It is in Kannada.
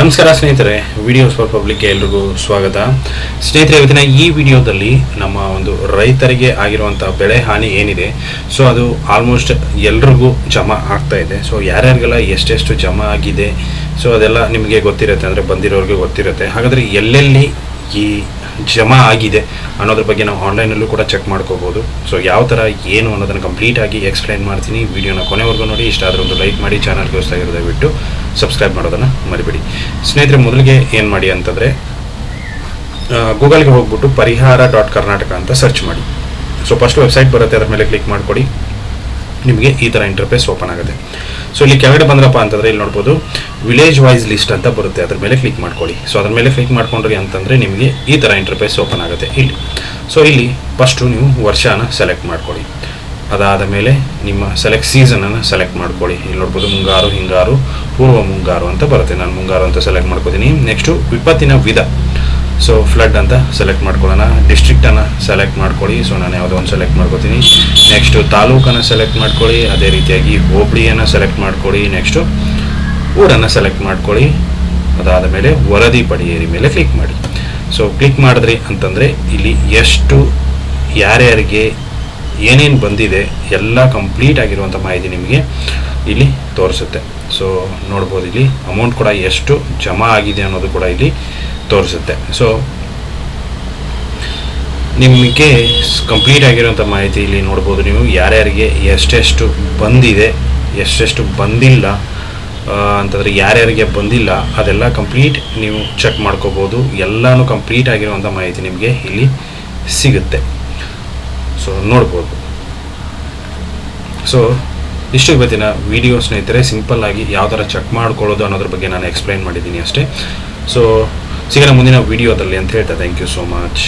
ನಮಸ್ಕಾರ ಸ್ನೇಹಿತರೆ ವಿಡಿಯೋಸ್ ಫಾರ್ ಪಬ್ಲಿಕ್ಗೆ ಎಲ್ರಿಗೂ ಸ್ವಾಗತ. ಸ್ನೇಹಿತರೆ, ಇವತ್ತಿನ ಈ ವಿಡಿಯೋದಲ್ಲಿ ನಮ್ಮ ಒಂದು ರೈತರಿಗೆ ಆಗಿರುವಂಥ ಬೆಳೆ ಹಾನಿ ಏನಿದೆ, ಸೊ ಅದು ಆಲ್ಮೋಸ್ಟ್ ಎಲ್ರಿಗೂ ಜಮಾ ಆಗ್ತಾ ಇದೆ. ಸೊ ಯಾರ್ಯಾರಿಗೆಲ್ಲ ಎಷ್ಟೆಷ್ಟು ಜಮಾ ಆಗಿದೆ, ಸೊ ಅದೆಲ್ಲ ನಿಮಗೆ ಗೊತ್ತಿರುತ್ತೆ, ಅಂದರೆ ಬಂದಿರೋರಿಗೆ ಗೊತ್ತಿರುತ್ತೆ. ಹಾಗಾದರೆ ಎಲ್ಲೆಲ್ಲಿ ಈ ಜಮಾ ಆಗಿದೆ ಅನ್ನೋದ್ರ ಬಗ್ಗೆ ನಾವು ಆನ್ಲೈನಲ್ಲೂ ಕೂಡ ಚೆಕ್ ಮಾಡ್ಕೋಬೋದು. ಸೊ ಯಾವ ಥರ ಏನು ಅನ್ನೋದನ್ನು ಕಂಪ್ಲೀಟಾಗಿ ಎಕ್ಸ್ಪ್ಲೈನ್ ಮಾಡ್ತೀನಿ. ವಿಡಿಯೋನ ಕೊನೆವರೆಗೂ ನೋಡಿ ಇಷ್ಟ ಆದ್ರೆ ಒಂದು ಲೈಕ್ ಮಾಡಿ ಚಾನಲ್ಗೆ ಹೊಸ್ತಾಗಿರೋದೇ ದಯವಿಟ್ಟು ಸಬ್ಸ್ಕ್ರೈಬ್ ಮಾಡೋದನ್ನು ಮರಿಬೇಡಿ. ಸ್ನೇಹಿತರೆ, ಮೊದಲಿಗೆ ಏನು ಮಾಡಿ ಅಂತಂದರೆ ಗೂಗಲ್ಗೆ ಹೋಗ್ಬಿಟ್ಟು ಪರಿಹಾರ ಡಾಟ್ ಕರ್ನಾಟಕ ಅಂತ ಸರ್ಚ್ ಮಾಡಿ. ಸೊ ಫಸ್ಟ್ ವೆಬ್ಸೈಟ್ ಬರುತ್ತೆ, ಅದರ ಮೇಲೆ ಕ್ಲಿಕ್ ಮಾಡಿಕೊಡಿ. ನಿಮಗೆ ಈ ಥರ ಇಂಟರ್ಫೇಸ್ ಓಪನ್ ಆಗುತ್ತೆ. ಸೊ ಇಲ್ಲಿ ಕೆಳಗಡೆ ಬಂದ್ರಪ್ಪ ಅಂತಂದರೆ ಇಲ್ಲಿ ನೋಡ್ಬೋದು ವಿಲೇಜ್ ವೈಸ್ ಲಿಸ್ಟ್ ಅಂತ ಬರುತ್ತೆ, ಅದ್ರ ಮೇಲೆ ಕ್ಲಿಕ್ ಮಾಡ್ಕೊಳ್ಳಿ ಸೊ ಅದ್ರ ಮೇಲೆ ಕ್ಲಿಕ್ ಮಾಡ್ಕೊಂಡ್ರಿ ಅಂತಂದರೆ ನಿಮಗೆ ಈ ಥರ ಇಂಟರ್ಫೇಸ್ ಓಪನ್ ಆಗುತ್ತೆ ಇಲ್ಲಿ. ಸೊ ಇಲ್ಲಿ ಫಸ್ಟು ನೀವು ವರ್ಷನ ಸೆಲೆಕ್ಟ್ ಮಾಡ್ಕೊಳ್ಳಿ ಅದಾದ ಮೇಲೆ ನಿಮ್ಮ ಸೆಲೆಕ್ಟ್ ಸೀಸನನ್ನು ಸೆಲೆಕ್ಟ್ ಮಾಡ್ಕೊಳ್ಳಿ. ಇಲ್ಲಿ ನೋಡ್ಬೋದು ಮುಂಗಾರು, ಹಿಂಗಾರು, ಪೂರ್ವ ಮುಂಗಾರು ಅಂತ ಬರುತ್ತೆ. ನಾನು ಮುಂಗಾರು ಅಂತ ಸೆಲೆಕ್ಟ್ ಮಾಡ್ಕೋತೀನಿ. ನೆಕ್ಸ್ಟು ವಿಪತ್ತಿನ ವಿಧ. ಸೊ ಫ್ಲಡ್ ಅಂತ ಸೆಲೆಕ್ಟ್ ಮಾಡ್ಕೊಳ್ಳೋಣ. ಡಿಸ್ಟ್ರಿಕ್ಟನ್ನು ಸೆಲೆಕ್ಟ್ ಮಾಡ್ಕೊಳ್ಳಿ. ಸೊ ನಾನು ಯಾವುದೋ ಒಂದು ಸೆಲೆಕ್ಟ್ ಮಾಡ್ಕೋತೀನಿ. ನೆಕ್ಸ್ಟು ತಾಲೂಕನ್ನು ಸೆಲೆಕ್ಟ್ ಮಾಡ್ಕೊಳ್ಳಿ. ಅದೇ ರೀತಿಯಾಗಿ ಹೋಬಳಿಯನ್ನು ಸೆಲೆಕ್ಟ್ ಮಾಡ್ಕೊಳ್ಳಿ. ನೆಕ್ಸ್ಟು ಊರನ್ನು ಸೆಲೆಕ್ಟ್ ಮಾಡ್ಕೊಳ್ಳಿ. ಅದಾದ ಮೇಲೆ ವರದಿ ಪಡೆಯಿರಿ ಮೇಲೆ ಕ್ಲಿಕ್ ಮಾಡಿ. ಸೊ ಕ್ಲಿಕ್ ಮಾಡಿದ್ರಿ ಅಂತಂದರೆ ಇಲ್ಲಿ ಎಷ್ಟು ಯಾರ್ಯಾರಿಗೆ ಏನೇನು ಬಂದಿದೆ ಎಲ್ಲ ಕಂಪ್ಲೀಟ್ ಆಗಿರುವಂಥ ಮಾಹಿತಿ ನಿಮಗೆ ಇಲ್ಲಿ ತೋರಿಸುತ್ತೆ. ಸೊ ನೋಡ್ಬೋದು ಇಲ್ಲಿ ಅಮೌಂಟ್ ಕೂಡ ಎಷ್ಟು ಜಮಾ ಆಗಿದೆ ಅನ್ನೋದು ಕೂಡ ಇಲ್ಲಿ ತೋರಿಸುತ್ತೆ. ಸೊ ನಿಮಗೆ ಕಂಪ್ಲೀಟ್ ಆಗಿರುವಂಥ ಮಾಹಿತಿ ಇಲ್ಲಿ ನೋಡ್ಬೋದು ನೀವು. ಯಾರ್ಯಾರಿಗೆ ಎಷ್ಟೆಷ್ಟು ಬಂದಿದೆ, ಎಷ್ಟೆಷ್ಟು ಬಂದಿಲ್ಲ ಅಂತಂದರೆ ಯಾರ್ಯಾರಿಗೆ ಬಂದಿಲ್ಲ ಅದೆಲ್ಲ ಕಂಪ್ಲೀಟ್ ನೀವು ಚೆಕ್ ಮಾಡ್ಕೋಬೋದು. ಎಲ್ಲನೂ ಕಂಪ್ಲೀಟ್ ಆಗಿರುವಂಥ ಮಾಹಿತಿ ನಿಮಗೆ ಇಲ್ಲಿ ಸಿಗುತ್ತೆ. ಸೊ ನೋಡ್ಬೋದು. ಸೊ ಇಷ್ಟು ಇವತ್ತಿನ ವಿಡಿಯೋ ಸ್ನೇಹಿತರೆ ಸಿಂಪಲ್ ಆಗಿ ಯಾವ ಥರ ಚೆಕ್ ಮಾಡ್ಕೊಳ್ಳೋದು ಅನ್ನೋದ್ರ ಬಗ್ಗೆ ನಾನು ಎಕ್ಸ್ಪ್ಲೈನ್ ಮಾಡಿದ್ದೀನಿ ಅಷ್ಟೇ. ಸೊ ಸಿಗೋಣ ಮುಂದಿನ ವಿಡಿಯೋದಲ್ಲಿ ಅಂತ ಹೇಳ್ತಾ ಥ್ಯಾಂಕ್ ಯು ಸೋ ಮಚ್